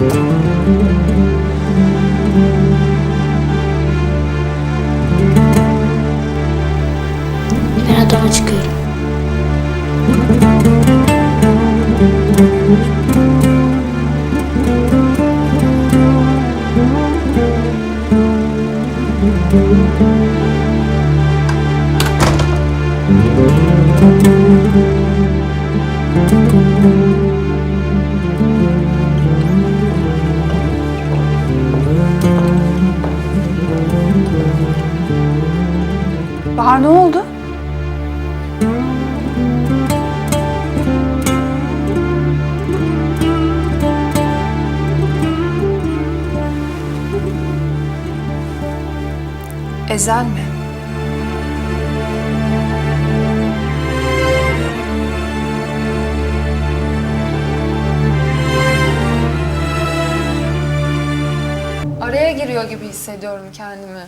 Ben Bahar ne oldu? Ezel mi? Araya giriyor gibi hissediyorum kendimi.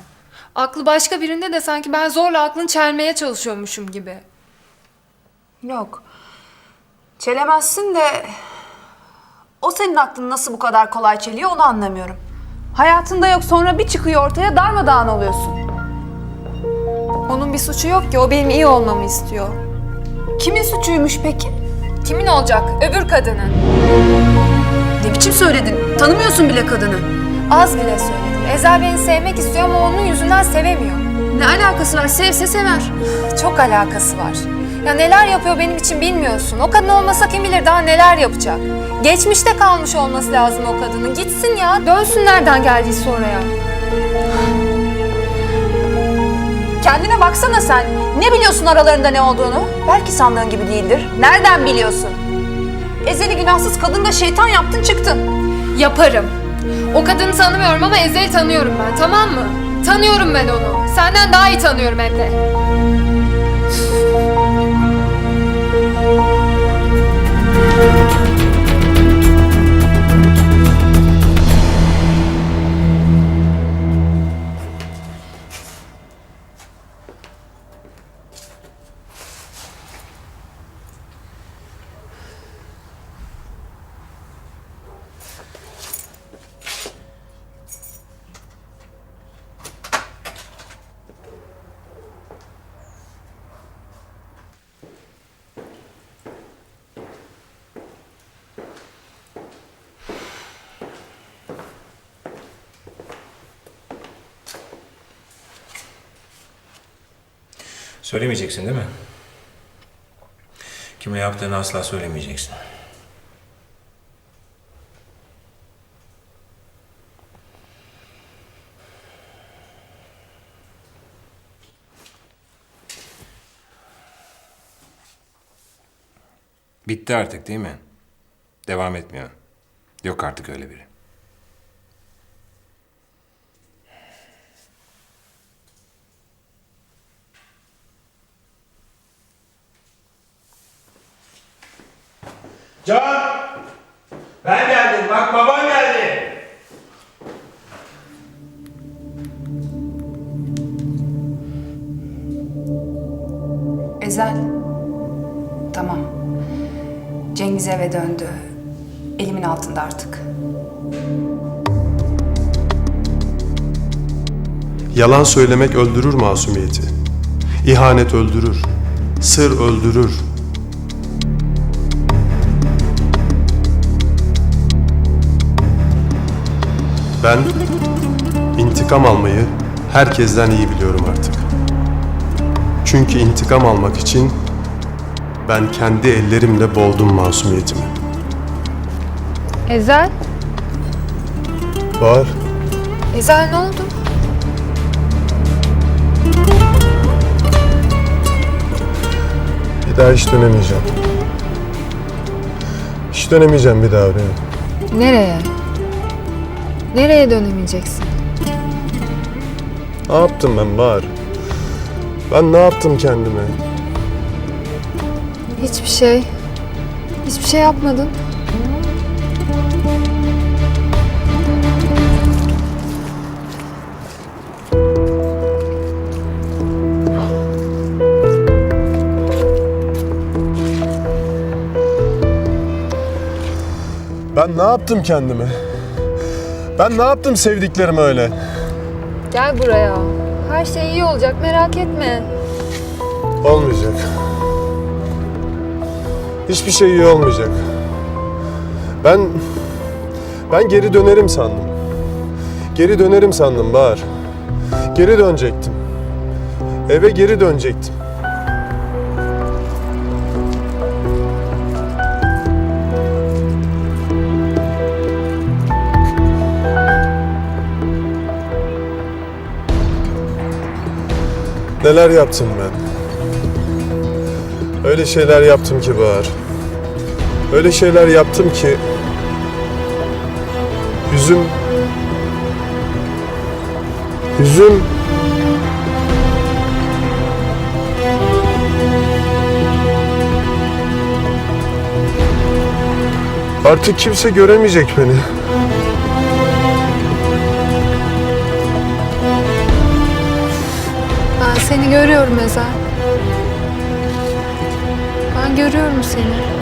Aklı başka birinde de sanki ben zorla aklını çelmeye çalışıyormuşum gibi. Yok. Çelemezsin de o senin aklını nasıl bu kadar kolay çeliyor onu anlamıyorum. Hayatında yok sonra bir çıkıyor ortaya darmadağın oluyorsun. Onun bir suçu yok ki o benim iyi olmamı istiyor. Kimin suçuymuş peki? Kimin olacak? Öbür kadının. Ne biçim söyledin? Tanımıyorsun bile kadını. Az bile söyledim. Ezel beni sevmek istiyor ama onun yüzünden sevemiyor. Ne alakası var? Sevse sever. Çok alakası var. Ya neler yapıyor benim için bilmiyorsun. O kadın olmasa kim bilir daha neler yapacak. Geçmişte kalmış olması lazım o kadının. Gitsin ya. Dönsün nereden geldiyse oraya. Kendine baksana sen. Ne biliyorsun aralarında ne olduğunu? Belki sandığın gibi değildir. Nereden biliyorsun? Ezeli günahsız kadın da şeytan yaptın çıktın. Yaparım. O kadını tanımıyorum ama Ezel'i tanıyorum ben tamam mı? Tanıyorum ben onu. Senden daha iyi tanıyorum hem de. Söylemeyeceksin değil mi? Kime yaptığını asla söylemeyeceksin. Bitti artık değil mi? Devam etmiyor. Yok artık öyle biri. Can! Ben geldim. Bak baban geldi. Ezel. Tamam. Cengiz eve döndü. Elimin altında artık. Yalan söylemek öldürür masumiyeti. İhanet öldürür. Sır öldürür. Ben intikam almayı herkesten iyi biliyorum artık. Çünkü intikam almak için ben kendi ellerimle boğdum masumiyetimi. Ezel? Var. Ezel ne oldu? Bir daha hiç dönemeyeceğim. Hiç dönemeyeceğim bir daha oraya. Nereye? Nereye dönemeyeceksin? Ne yaptım ben Bahar? Ben ne yaptım kendime? Hiçbir şey. Hiçbir şey yapmadın. Ben ne yaptım kendime? Ben ne yaptım sevdiklerime öyle? Gel buraya. Her şey iyi olacak merak etme. Olmayacak. Hiçbir şey iyi olmayacak. Ben ben geri dönerim sandım. Geri dönerim sandım Bahar. Geri dönecektim. Eve geri dönecektim. Neler yaptım ben? Öyle şeyler yaptım ki Bahar. Öyle şeyler yaptım ki yüzüm yüzüm Artık kimse göremeyecek beni. Seni görüyorum Ezel. Ben görüyorum seni.